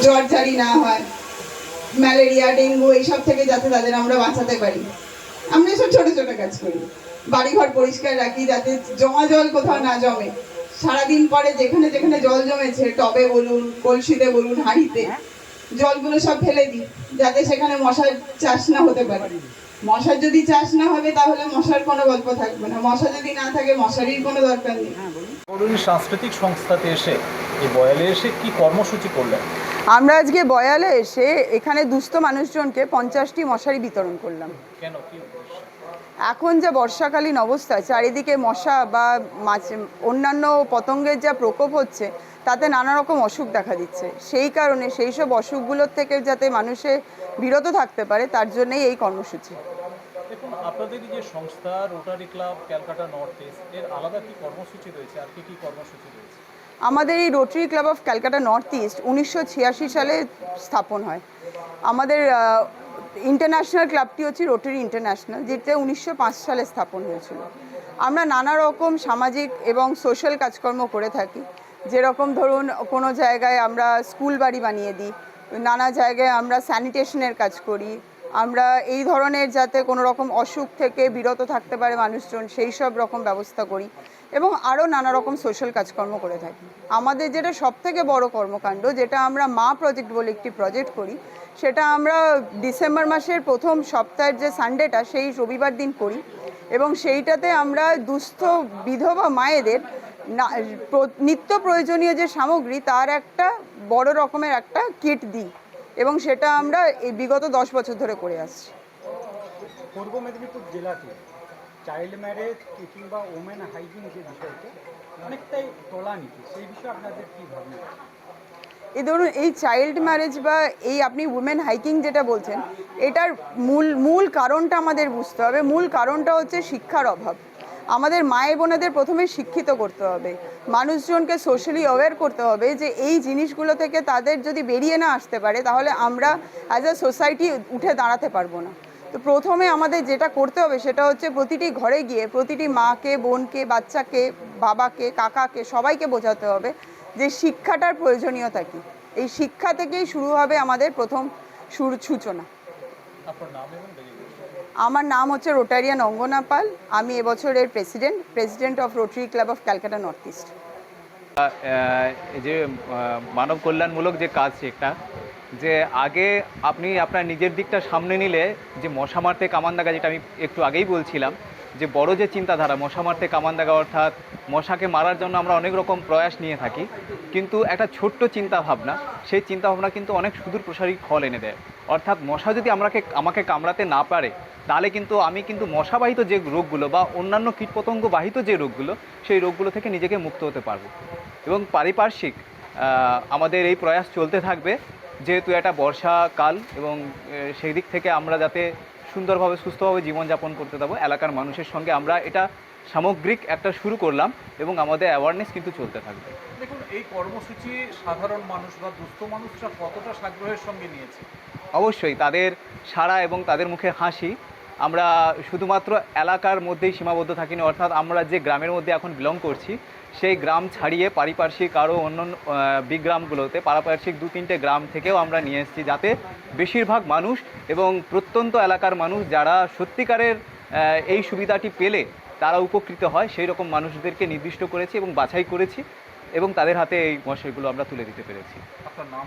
জ্বর জারি না হয়, ম্যালেরিয়া, ডেঙ্গু, এইসব থেকে যাতে তাদের আমরা বাঁচাতে পারি। আমরা এসব ছোট ছোট কাজ করি। বাড়িঘর পরিষ্কার রাখি যাতে জমা জল কোথাও না জমে। সারাদিন পরে যেখানে যেখানে জল জমেছে, টবে বলুন, কলসিতে বলুন, হাঁড়িতে, জলগুলো সব ফেলে দিই, যাতে সেখানে মশার চাষ না হতে পারে। মশার যদি চাষ না হবে, তাহলে মশার কোনো গল্প থাকবে না। মশা যদি না থাকে, মশারির কোনো দরকার নেই। সাংস্কৃতিক সংস্থাতে এসে এই বয়ালে এসে কি কর্মসূচি করলেন? আমরা আজকে বয়ালে এসে এখানে দুস্থ মানুষজনকে পঞ্চাশটি মশারি বিতরণ করলাম। কেন? এখন যে বর্ষাকালীন অবস্থা চারিদিকে মশা বা মাছ অন্যান্য পতঙ্গের যা প্রকোপ হচ্ছে তাতে নানা রকম অসুখ দেখা দিচ্ছে। সেই কারণে সেই সব অসুখগুলোর থেকে যাতে মানুষে বিরত থাকতে পারে তার জন্যই এই কর্মসূচি। দেখুন আপনাদের যে সংস্থা Rotary club Calcutta north east এর আলাদা কি কর্মসূচি রয়েছে? আর কি কি কর্মসূচি রয়েছে? আমাদের এই Rotary club of Calcutta north east উনিশশো ছিয়াশি সালে স্থাপন হয়। আমাদের ইন্টারন্যাশনাল ক্লাবটি হচ্ছে রোটারি ইন্টারন্যাশনাল যেটা উনিশশো পাঁচ সালে স্থাপন হয়েছিল। আমরা নানা রকম সামাজিক এবং সোশ্যাল কাজকর্ম করে থাকি। যেরকম ধরুন, কোনো জায়গায় আমরা স্কুল বাড়ি বানিয়ে দিই, নানা জায়গায় আমরা স্যানিটেশনের কাজ করি আমরা এই ধরনের যাতে কোনো রকম অসুখ থেকে বিরত থাকতে পারে মানুষজন, সেই সব রকম ব্যবস্থা করি এবং আরও নানা রকম সোশ্যাল কাজকর্ম করে থাকি। আমাদের যেটা সব থেকে বড় কর্মকাণ্ড, যেটা আমরা মা প্রজেক্ট বলে একটি প্রজেক্ট করি, সেটা আমরা ডিসেম্বর মাসের প্রথম সপ্তাহের যে সানডেটা সেই রবিবার দিন করি এবং সেইটাতে আমরা দুস্থ বিধবা মায়েদের নিত্য প্রয়োজনীয় যে সামগ্রী, তার একটা বড় রকমের একটা কিট দিই। এবং সেটা আমরা এই বিগত দশ বছর ধরে করে আসছি। পূর্ব মেদিনীপুর জেলাতে চাইল্ড ম্যারেজ কিংবা ওমেন হাইজিন যে বিষয়টা অনেকটাই তলানিতে। সেই বিষয়ে আপনাদের কী ভাবনা? এই ধরুন এই চাইল্ড ম্যারেজ বা এই আপনি উমেন হাইকিং যেটা বলছেন এটার মূল মূল কারণটা আমাদের বুঝতে হবে। মূল কারণটা হচ্ছে শিক্ষার অভাব। আমাদের মায়ের বোনেদের প্রথমে শিক্ষিত করতে হবে। মানুষজনকে সোশ্যালি অ্যাওয়্যার করতে হবে যে এই জিনিসগুলো থেকে তাদের যদি বেরিয়ে না আসতে পারে, তাহলে আমরা অ্যাজ আ সোসাইটি উঠে দাঁড়াতে পারব না। তো প্রথমে আমাদের যেটা করতে হবে সেটা হচ্ছে প্রতিটি ঘরে গিয়ে প্রতিটি মাকে, বোনকে, বাচ্চাকে, বাবাকে, কাকাকে, সবাইকে বোঝাতে হবে যে শিক্ষাটার প্রয়োজনীয়তা কী। এই শিক্ষা থেকেই শুরু হবে আমাদের প্রথম সূচনা আপনার নাম এবং ডেজিগনেশন আমার নাম হচ্ছে রোটারিয়ান অঙ্গনা পাল আমি এবছরের president president of Rotary club of Calcutta north east. যে মানব কল্যাণমূলক যে কাজ একটা যে আগে আপনি আপনার নিজের দিকটা সামনে নিলে, যে মশা মারতে কামান দাগা, যেটা আমি একটু আগেই বলছিলাম যে বড় যে চিন্তাধারা, মশা মারতে কামান দাগা অর্থাৎ মশাকে মারার জন্য আমরা অনেক রকম প্রয়াস নিয়ে থাকি, কিন্তু একটা ছোট্ট চিন্তা ভাবনা সেই চিন্তা ভাবনা কিন্তু অনেক সুদূর প্রসারী ফল এনে দেয়। অর্থাৎ মশা যদি আমাকে আমাকে কামড়াতে না পারে, তাহলে কিন্তু আমি কিন্তু মশাবাহিত যে রোগগুলো বা অন্যান্য কীটপতঙ্গ বাহিত যে রোগগুলো, সেই রোগগুলো থেকে নিজেকে মুক্ত হতে পারব। এবং পারিপার্শ্বিক আমাদের এই প্রয়াস চলতে থাকবে, যেহেতু এটা বর্ষাকাল এবং সেই দিক থেকে আমরা যাতে সুন্দরভাবে সুস্থভাবে জীবনযাপন করতে দেবো। এলাকার মানুষের সঙ্গে আমরা এটা সামগ্রিক একটা শুরু করলাম এবং আমাদের অ্যাওয়ারনেস কিন্তু চলতে থাকবে। দেখুন এই কর্মসূচি সাধারণ মানুষ বা দুস্থ মানুষরা কতটা সাগ্রহের সঙ্গে নিয়েছে? অবশ্যই তাদের সাড়া এবং তাদের মুখে হাসি আমরা শুধুমাত্র এলাকার মধ্যেই সীমাবদ্ধ থাকি না অর্থাৎ আমরা যে গ্রামের মধ্যে এখন বিলং করছি, সেই গ্রাম ছাড়িয়ে পারিপার্শ্বিক আরও অন্য বিগ্রামগুলোতে পারিপার্শ্বিক দু তিনটে গ্রাম থেকেও আমরা নিয়ে এসেছি যাতে বেশিরভাগ মানুষ এবং প্রত্যন্ত এলাকার মানুষ যারা সত্যিকারের এই সুবিধাটি পেলে তারা উপকৃত হয়, সেই রকম মানুষদেরকে নির্দিষ্ট করেছি এবং বাছাই করেছি এবং তাদের হাতে এই মশাইগুলো আমরা তুলে দিতে পেরেছি। আপনার নাম